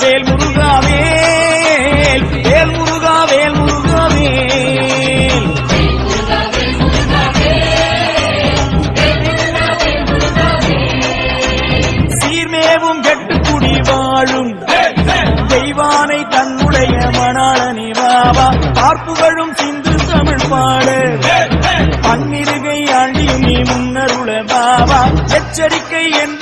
வேல் முருகா வேல் வேல் முருகா வேல் முருகா வேல். சீர்மேவும் கெட்டுக்குடி வாழும். தெய்வானை தன்னுடைய மணாளனி வாவா பார்ப்புகளும் சிந்து தமிழ் பாடு. பன்னிருகை ஆண்டியும் நீ முன்னருள பாவா. எச்சரிக்கை என்று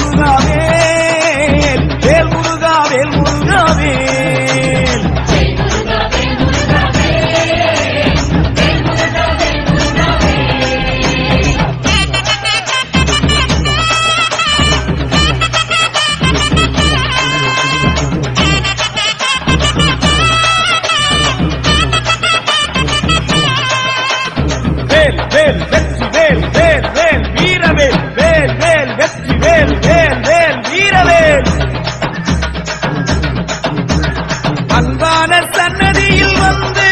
வந்து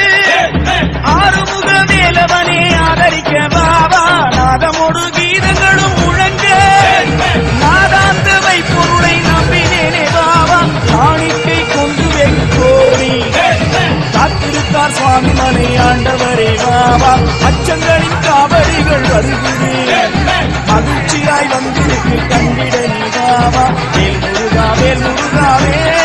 ஆறுமுக வேலவனே ஆதரிக்க பாபா. நாதமோடு கீதங்களும் முழங்க. நாதாந்த வைப்பொருளை நம்பினேனே பாபா. காணிக்கை கொண்டு வெங்கோடி. காத்திருக்கார் சுவாமி மனை ஆண்டவரே பாபா. அச்சங்களின் காவடிகள் வருகிறேன் மகிழ்ச்சியாய் வந்திருக்கு கண்டிட நீ பாபா. வேல் முருகா வேல் முருகாவே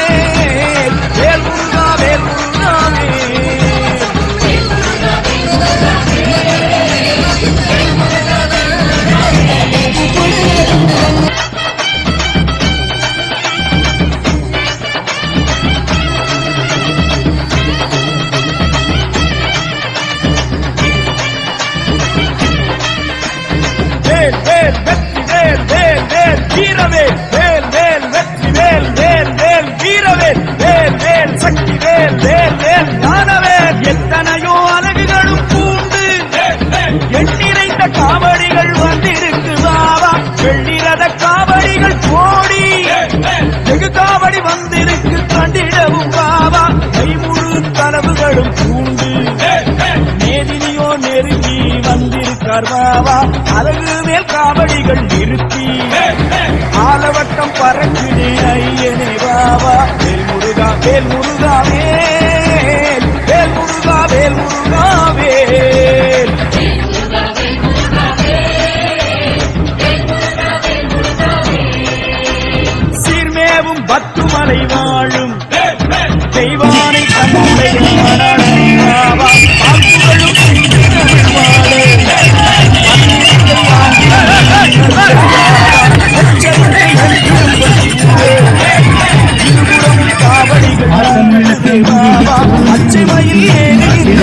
வேல் வெற்றி வேல் வேல் வேல் வீரவேல் வேல் வேல் வெற்றி வேல் வேல் வேல் வீரவேல் வேல் வேல் சக்தி வேல் வேல் வேல் ஞானவேல் எத்தனையோ அழகுகளும் பூண்டு. எண்ணிறைந்த காவடிகள் வந்திருக்குதாவா வெள்ளிரத காவடிகள் கோடி வெகு காவடி வந்திருக்கு கண்டிடவும் பாவா கைமுழு கனவுகளும் பூண்டு. நேதினியோ நெருங்கி வந்திருக்கார் பாவா அழகு மேல் காவடிகள் நிறுத்தி. ஆலவட்டம் பறக்குதே ஐயனே பாபா. வேல் முருகா வேல் முருகா வேல். வேல் முருகா வேல் முருகா வேல். சீர்மேவும் பத்துமலை வாழும் அச்சைமையில் ஏறுகின்ற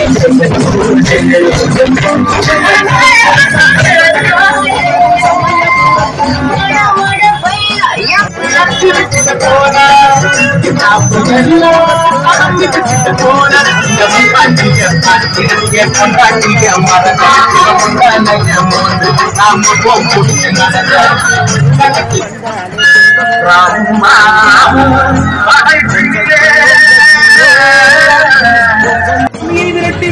வைத்து விரட்டி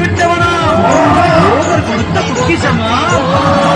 கொடுத்த பொக்கிஷமா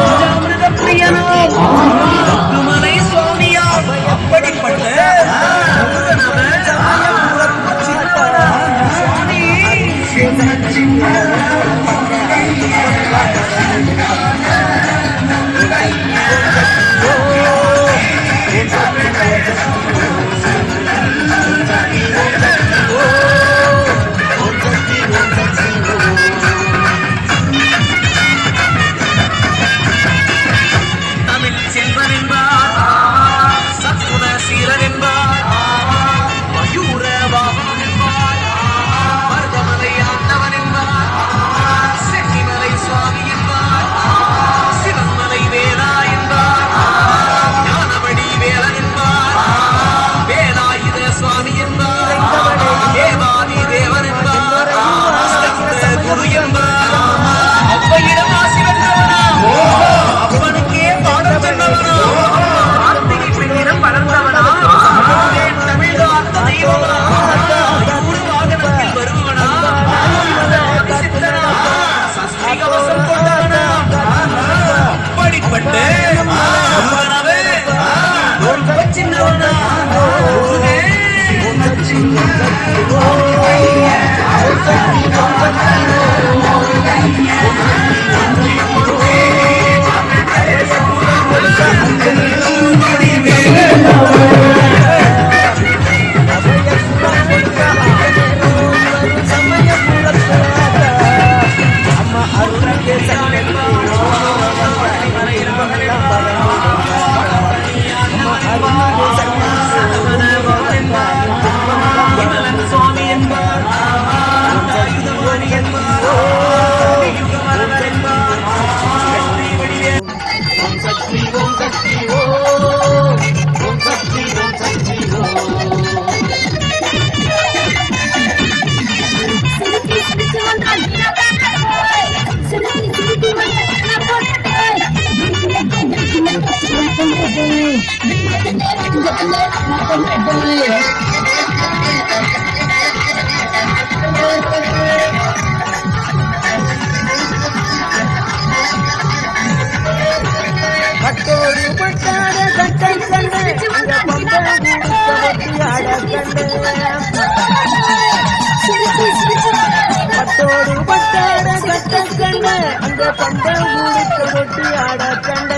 பட்டோடு பட்டாட கட்ட கண்ட அந்த பந்தம் கூடிக்க கொட்டி ஆட கண்ட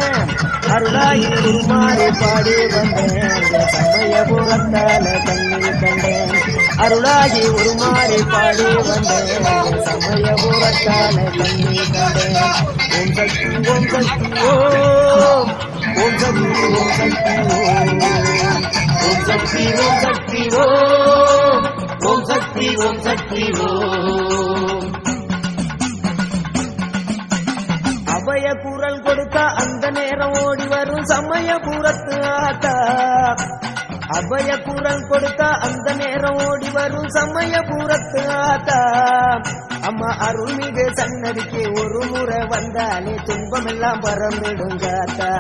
அருளாயி மாறி பாடி வந்தேன். சமயபுரத்தால கண்ணீர் கண்டேன். அருளாகி உருமாறி பாடி வந்தேன். கண்டேன். ஓம் சக்தி ஓம் சக்தி ஓம் ஓம் சக்தி ஓம் சக்தி ஓம் ஓம் சக்தி ஓம் சக்தி ஓம் ஓம் சக்தி ஓம் சக்தி ஓம் அபய குரல் கொடுத்தா அந்த நேரம் ஓடி வரும். சமயபுரத்து ஆத்தா. அபய குரல் கொடுத்தா அந்த நேரம் ஓடி வரும். சமயபுரத்து ஆத்தா. அம்மா அருள்மிகு சன்னதிக்கு ஒரு முறை வந்தாலே துன்பமெல்லாம் பறந்துடுங்காத்தா